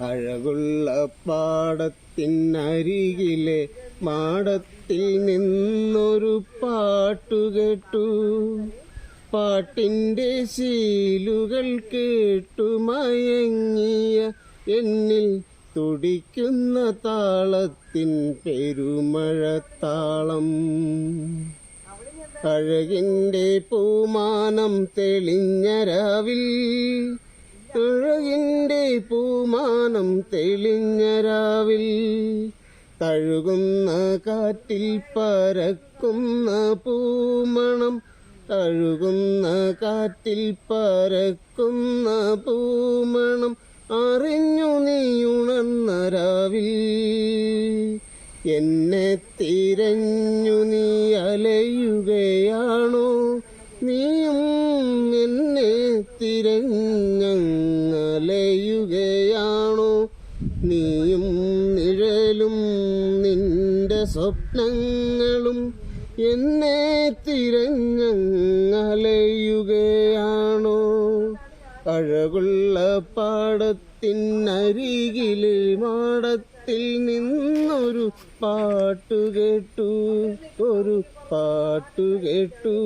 അഴകുള്ള പാടത്തിനരികിലെ മാടത്തിൽ നിന്നൊരു പാട്ടു കേട്ടു. പാട്ടിന്റെ ശീലുകൾ കേട്ടു മയങ്ങിയ എന്നിൽ തുടിക്കുന്ന താളത്തിൻ പെരുമഴത്താളം. അഴകിന്റെ പൂമാനം തെളിഞ്ഞ രാവിൽ അഴകിന്റെ പൂമാനം തെളിഞ്ഞരാവിൽ തഴുകുന്ന കാറ്റിൽ പരക്കുന്ന പൂമണം തഴുകുന്ന കാറ്റിൽ പരക്കുന്ന പൂമണം അറിഞ്ഞു നീ ഉണർന്ന രാവിൽ എന്നെ തിരഞ്ഞു നീ അലയുകയാണോ? നീയും എന്നെ തിരഞ്ഞലയുകയാണോ നീയും നിഴലും നിന്റെ സ്വപ്നങ്ങളും എന്നെ തിരഞ്ഞലയുകയാണോ അഴകുള്ള പാടത്തിനരികിലെ മാടത്തിൽ നിന്നൊരു പാട്ടുകേട്ടു ഒരു പാട്ടു കേട്ടു